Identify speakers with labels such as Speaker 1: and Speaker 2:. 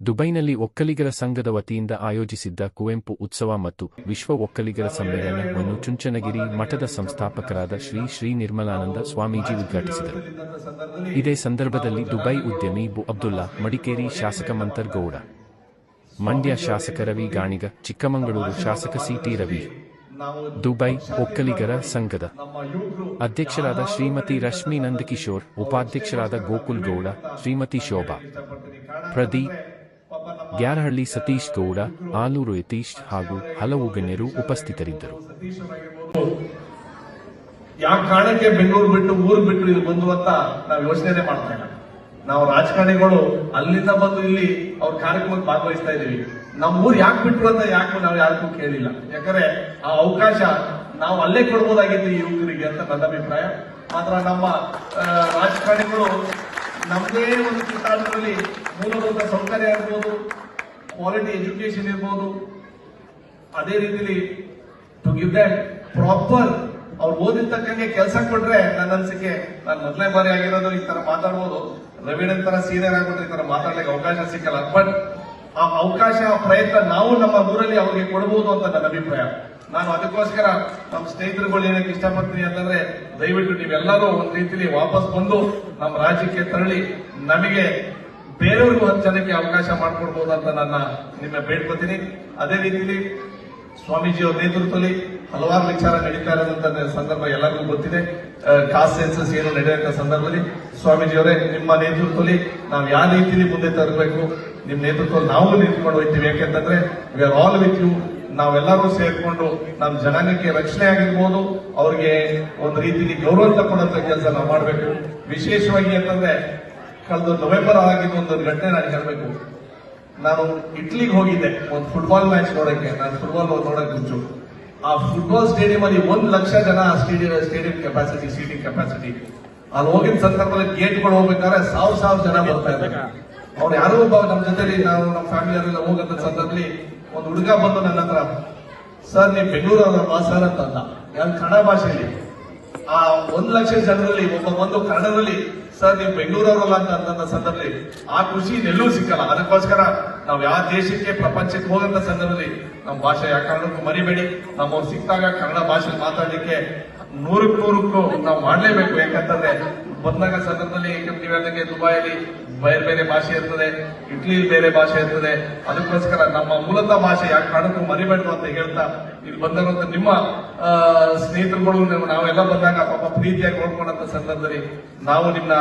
Speaker 1: ದುಬೈನಲ್ಲಿ ಒಕ್ಕಲಿಗರ ಸಂಘದ ವತಿಯಿಂದ ಆಯೋಜಿಸಿದ್ದ ಕುವೆಂಪು ಉತ್ಸವ ಮತ್ತು ವಿಶ್ವ ಒಕ್ಕಲಿಗರ ಸಮ್ಮೇಳನವನ್ನು ಚುಂಚನಗಿರಿ ಮಠದ ಸಂಸ್ಥಾಪಕರಾದ ಶ್ರೀ ಶ್ರೀ ನಿರ್ಮಲಾನಂದ ಸ್ವಾಮೀಜಿ ಉದ್ಘಾಟಿಸಿದರು. ಇದೇ ಸಂದರ್ಭದಲ್ಲಿ ದುಬೈ ಉದ್ಯಮಿ ಬು ಅಬ್ದುಲ್ಲಾ ಮಡಿಕೇರಿ ಶಾಸಕ ಮಂತರ್ ಗೌಡ, ಮಂಡ್ಯ ಶಾಸಕ ರವಿ ಗಾಣಿಗ, ಚಿಕ್ಕಮಗಳೂರು ಶಾಸಕ ಸಿಟಿ ರವಿ, ದುಬೈ ಒಕ್ಕಲಿಗರ ಸಂಘದ ಅಧ್ಯಕ್ಷರಾದ ಶ್ರೀಮತಿ ರಶ್ಮಿ ನಂದಕಿಶೋರ್, ಉಪಾಧ್ಯಕ್ಷರಾದ ಗೋಕುಲ್ ಗೌಡ, ಶ್ರೀಮತಿ ಶೋಭಾ, ಪ್ರದೀಪ್ ಗ್ಯಾರಹಳ್ಳಿ ಸತೀಶ್ ಗೌಡ, ಆಲೂರು ಯತೀಶ್ ಹಾಗೂ ಹಲವು ಗಣ್ಯರು ಉಪಸ್ಥಿತರಿದ್ದರು.
Speaker 2: ಯಾವ ಕಾರಣಕ್ಕೆ ಬೆಂಗಳೂರು ಬಿಟ್ಟು ಊರು ಬಿಟ್ಟು ಇಲ್ಲಿ ಬಂದು ಅಂತ ನಾವು ಯೋಚನೆ ಮಾಡ್ತಾ ನಾವು ರಾಜಕಾರಣಿಗಳು ಅಲ್ಲಿಂದ ಬಂದು ಇಲ್ಲಿ ಅವ್ರ ಕಾರ್ಯಕ್ರಮಕ್ಕೆ ಭಾಗವಹಿಸ್ತಾ ಇದೀವಿ. ನಮ್ಮ ಊರು ಯಾಕೆ ಬಿಟ್ರು ಅಂತ ಯಾಕೆ ನಾವು ಯಾರಿಗೂ ಕೇಳಿಲ್ಲ. ಯಾಕಂದ್ರೆ ಆ ಅವಕಾಶ ನಾವು ಅಲ್ಲೇ ಕೊಡ್ಬೋದಾಗಿತ್ತು ಈ ಯುವಕರಿಗೆ ಅಂತ ನನ್ನ ಅಭಿಪ್ರಾಯ. ಮಾತ್ರ ನಮ್ಮ ರಾಜಕಾರಣಿಗಳು ನಮ್ಮದೇ ಒಂದು ಕಿತ್ತಾಟದಲ್ಲಿ ಮೂಲಭೂತ ಸೌಕರ್ಯ ಇರ್ಬೋದು ಕ್ವಾಲಿಟಿ ಎಜುಕೇಶನ್ ಇರ್ಬೋದು. ಅದೇ ರೀತಿಲಿ ಟು ಗಿವ್ ದಟ್ ಪ್ರಾಪರ್ ಅವ್ರು ಓದಿದ ತಕ್ಕಂಗೆ ಕೆಲಸ ಕೊಟ್ರೆ ನನ್ನ ಅನ್ಸಿಕೆ ನಾನು ಮೊದಲೇ ಬಾರಿ ಆಗಿರೋದು ಈ ತರ ಮಾತಾಡ್ಬೋದು. ರವೀಣನ್ ತರ ಸೀನಿಯರ್ ಆಗ್ಬಿಟ್ರೆ ಈ ತರ ಮಾತಾಡ್ಲಿಕ್ಕೆ ಅವಕಾಶ ಸಿಕ್ಕಲ್ಲ. ಬಟ್ ಆ ಅವಕಾಶ ಪ್ರಯತ್ನ ನಾವು ನಮ್ಮ ಊರಲ್ಲಿ ಅವ್ರಿಗೆ ಕೊಡಬಹುದು ಅಂತ ನನ್ನ ಅಭಿಪ್ರಾಯ. ನಾನು ಅದಕ್ಕೋಸ್ಕರ ನಮ್ಮ ಸ್ನೇಹಿತರುಗಳು ಏನಕ್ಕೆ ಇಷ್ಟಪಡ್ತೀನಿ ಅಂತಂದ್ರೆ, ದಯವಿಟ್ಟು ನೀವೆಲ್ಲರೂ ಒಂದ್ ರೀತಿಲಿ ವಾಪಸ್ ಬಂದು ನಮ್ಮ ರಾಜ್ಯಕ್ಕೆ ತೆರಳಿ, ನಮಗೆ ಬೇರೆಯವ್ರಿಗೂ ಹತ್ತು ಜನಕ್ಕೆ ಅವಕಾಶ ಮಾಡ್ಕೊಡ್ಬೋದು ಅಂತ ನನ್ನ ನಿಮ್ಮ ಬೇಡ್ಕೊತೀನಿ. ಅದೇ ರೀತಿಲಿ ಸ್ವಾಮೀಜಿ ಅವ್ರ ನೇತೃತ್ವದಲ್ಲಿ ಹಲವಾರು ವಿಚಾರ ನಡೀತಾ ಇರೋದಂತ ಸಂದರ್ಭ ಎಲ್ಲರಿಗೂ ಗೊತ್ತಿದೆ. ಕಾಸ್ಟ್ ಸೆನ್ಸಸ್ ಏನು ನಡೆಯುವಂತ ಸಂದರ್ಭದಲ್ಲಿ ಸ್ವಾಮೀಜಿ ಅವರೇ ನಿಮ್ಮ ನೇತೃತ್ವದಲ್ಲಿ ನಾವು ಯಾವ ರೀತಿಲಿ ಮುಂದೆ ತರಬೇಕು ನಿಮ್ಮ ನೇತೃತ್ವ ನಾವು ನಿಂತ್ಕೊಂಡು ಹೋಗ್ತೀವಿ. ಯಾಕೆಂತಂದ್ರೆ we are all with you ನಾವೆಲ್ಲರೂ ಸೇರ್ಕೊಂಡು ನಮ್ಮ ಜನಾಂಗಕ್ಕೆ ರಕ್ಷಣೆ ಆಗಿರ್ಬೋದು. ಅವ್ರಿಗೆ ಒಂದು ರೀತಿಯಲ್ಲಿ ಗೌರವ ತಕ್ಕೊಂಡಂತ ಕೆಲಸ ನಾವು ಮಾಡಬೇಕು. ವಿಶೇಷವಾಗಿ ಅಂತಂದ್ರೆ ಕಳೆದ ನವೆಂಬರ್ ಆಗಿದ್ದು ಒಂದು ಘಟನೆ ನಾನು ಹೇಳಬೇಕು. ನಾನು ಇಟ್ಲಿಗೆ ಹೋಗಿದ್ದೆ, ಒಂದು ಫುಟ್ಬಾಲ್ ಮ್ಯಾಚ್ ನೋಡಕ್ಕೆ. ನಾನು ಫುಟ್ಬಾಲ್ ನೋಡಕ್ ಮುಂಚು ಆ ಫುಟ್ಬಾಲ್ ಸ್ಟೇಡಿಯಂ ಅಲ್ಲಿ ಒಂದ್ ಲಕ್ಷ ಜನ stadium stadium capacity seating capacity ಅಲ್ಲಿ ಹೋಗಿದ ಸಂದರ್ಭದಲ್ಲಿ ಗೇಟ್ಗಳು ಹೋಗ್ಬೇಕಾದ್ರೆ ಸಾವಿರ ಸಾವಿರ ಜನ ಬರ್ತಾ ಇದ್ದಾರೆ. ಅವ್ರು ಯಾರೂ ಒಬ್ಬ ನಮ್ಮ ಜೊತೆಲಿ, ನಾವು ನಮ್ಮ ಫ್ಯಾಮಿಲಿಯವರೆಲ್ಲ ಹೋಗಂತ ಸಂದರ್ಭದಲ್ಲಿ ಒಂದು ಹುಡುಗ ಬಂದು ನನ್ನ ಹತ್ರ, ಸರ್, ನೀವು ಬೆಂಗಳೂರವ್ರಲ್ವಾ ಸರ್? ಅಂತ ಯಾವ ಕನ್ನಡ ಭಾಷೆಯಲ್ಲಿ. ಆ ಒಂದ್ ಲಕ್ಷ ಜನರಲ್ಲಿ ಒಬ್ಬ ಒಂದು ಕನ್ನಡದಲ್ಲಿ, ಸರ್, ನೀವು ಬೆಂಗಳೂರವರಲ್ಲ ಅಂತ ಅಂದ ಸಂದರ್ಭದಲ್ಲಿ ಆ ಖುಷಿ ಎಲ್ಲೂ ಸಿಕ್ಕಲ್ಲ. ಅದಕ್ಕೋಸ್ಕರ ನಾವು ಯಾವ ದೇಶಕ್ಕೆ, ಪ್ರಪಂಚಕ್ಕೆ ಹೋಗಂತ ಸಂದರ್ಭದಲ್ಲಿ ನಮ್ಮ ಭಾಷೆ ಯಾವ ಮರಿಬೇಡಿ. ನಮ್ಮವ್ರು ಸಿಕ್ಕಾಗ ಕನ್ನಡ ಭಾಷೆ ಮಾತಾಡ್ಲಿಕ್ಕೆ ನೂರಕ್ಕೆ ನೂರಕ್ಕೂ ನಾವು ಮಾಡ್ಲೇಬೇಕು. ಯಾಕಂತಂದ್ರೆ ಈಗ ನೀವು ಹೇಳಿದಂಗೆ ದುಬೈಯಲ್ಲಿ ಬೇರೆ ಬೇರೆ ಭಾಷೆ ಇರ್ತದೆ, ಇಟ್ಲಿ ಬೇರೆ ಭಾಷೆ ಇರ್ತದೆ. ಅದಕ್ಕೋಸ್ಕರ ನಮ್ಮ ಮೂಲತಃ ಭಾಷೆ ಯಾಕೆ ಕಾರಣಕ್ಕೂ ಮರಿಬೇಡ್ದು ಅಂತ ಹೇಳ್ತಾ ಇಲ್ಲಿ ಬಂದಿರುವಂತ ನಿಮ್ಮ ಸ್ನೇಹಿತರುಗಳು ನಾವೆಲ್ಲ ಬಂದಾಗ ಪಾಪ ಪ್ರೀತಿಯಾಗಿ ನೋಡ್ಕೊಂಡಂತ ಸಂದರ್ಭದಲ್ಲಿ ನಾವು ನಿಮ್ನ